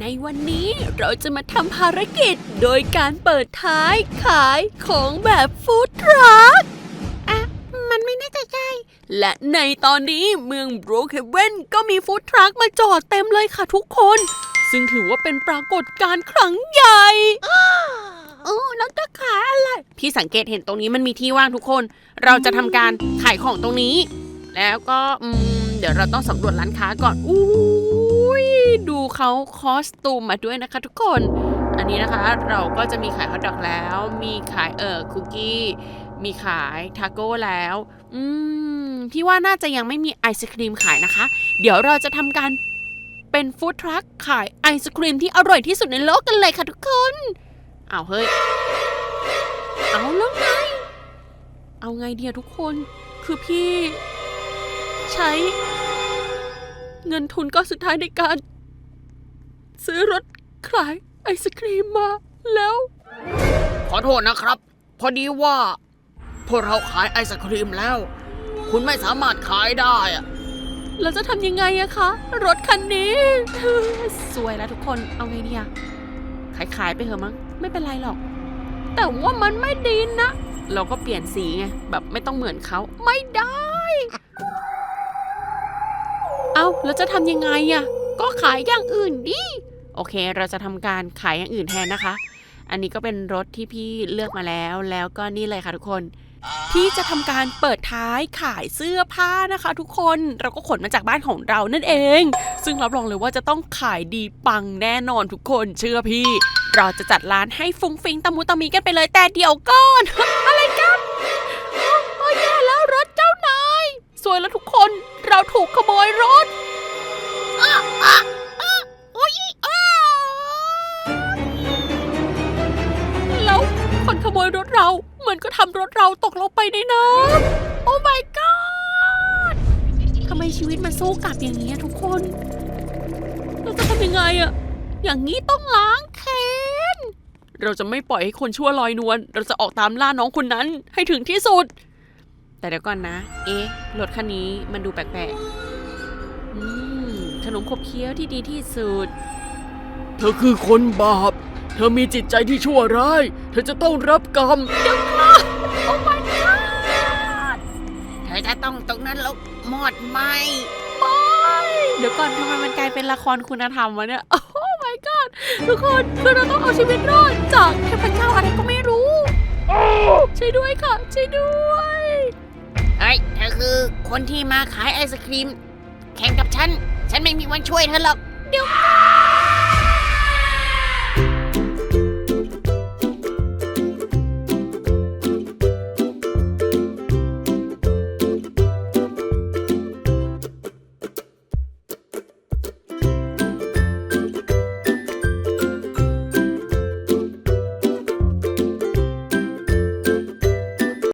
ในวันนี้เราจะมาทำภารกิจโดยการเปิดท้ายขายของแบบฟู้ดทรัคอะ มันไม่น่าจะใช่ และในตอนนี้เมืองบรูคเฮเวนก็มีฟู้ดทรัคมาจอดเต็มเลยค่ะทุกคน ซึ่งถือว่าเป็นปรากฏการณ์ครั้งใหญ่เออแล้วจะขายอะไร พี่สังเกตเห็นตรงนี้มันมีที่ว่างทุกคน เราจะทำการขายของตรงนี้ แล้วก็อืมเดี๋ยวเราต้องสำรวจร้านค้าก่อนอุ้ ยดูเขาคอสตูมมาด้วยนะคะทุกคน อันนี้นะคะเราก็จะมีขายฮอทดอกแล้ว มีขายเอ่อคุกกี้ มีขายทาโก้แล้ว อืมพี่ว่าน่าจะยังไม่มีไอศครีมขายนะคะ เดี๋ยวเราจะทำการเป็นฟู้ดทรัคขายไอศครีมที่อร่อยที่สุดในโลกกันเลยค่ะทุกคน เอาเฮ้ย เอาแล้วไง เอาไงเดียทุกคน คือพี่ ใช้ เงินทุนก้อนสุดท้ายในการ ซื้อรถขายไอศครีมมาแล้ว ขอโทษนะครับ พอดีว่า พวกเราขายไอศครีมแล้ว คุณไม่สามารถขายได้อะเราจะทำยังไงอะคะ รถคันนี้ สวยแล้วทุกคนเอาไงดีอะขายขายๆไปเถอะมั้งไม่เป็นไรหรอก แต่ว่ามันไม่ดีนะ เราก็เปลี่ยนสีไงแบบไม่ต้องเหมือนเขาไม่ได้ เอาแล้วจะทำยังไงอะก็ขายอย่างอื่นดิโอเค เราจะทำการขายอย่างอื่นแทนนะคะ อันนี้ก็เป็นรถที่พี่เลือกมาแล้ว แล้วก็นี่เลยค่ะทุกคนพี่จะทำการเปิดท้ายขายเสื้อผ้านะคะ ทุกคนเราก็ขนมาจากบ้านของเรานั่นเอง ซึ่งรับรองเลยว่าจะต้องขายดีปังแน่นอนทุกคนเชื่อพี่ เราจะจัดร้านให้ฟุ้งฟิงตะมุตะมีกันไปเลยแต่เดี๋ยวก่อน อะไรกันโอ้ยแย่แล้วรถเจ้านายสวยแล้วทุกคนเราถูกขโมยรถ คนขโมยรถเราเหมือนก็ทำรถเราตกลงไปในน้ำโอ้ my god ทำไมชีวิตมันสู้กลับอย่างนี้ทุกคน เราจะทำยังไงอะ อย่างนี้ต้องล้างแค้น เราจะไม่ปล่อยให้คนชั่วลอยนวล เราจะออกตามล่าน้องคนนั้นให้ถึงที่สุด แต่เดี๋ยวก่อนนะ เอ๊ะ รถคันนี้มันดูแปลกๆ อืม ขนมขบเคี้ยวที่ดีที่สุด เธอคือคนบาป เธอมีจิตใจที่ชั่วร้าย เธอจะต้องรับกรรม โอ้ my god เธอจะต้องตรงนั้นแล้วหมดไหม เดี๋ยวก่อนทำไมมันกลายเป็นละครคุณธรรมวะเนี่ย โอ้ my god ทุกคนคือเราต้องเอาชีวิตรอดจากเทพเจ้าอะไรก็ไม่รู้ช่วยด้วยค่ะช่วยด้วย เฮ้ยเธอคือคนที่มาขายไอศครีม แข่งกับฉัน ฉันไม่มีวันช่วยเธอหรอก เดี๋ยวก่อน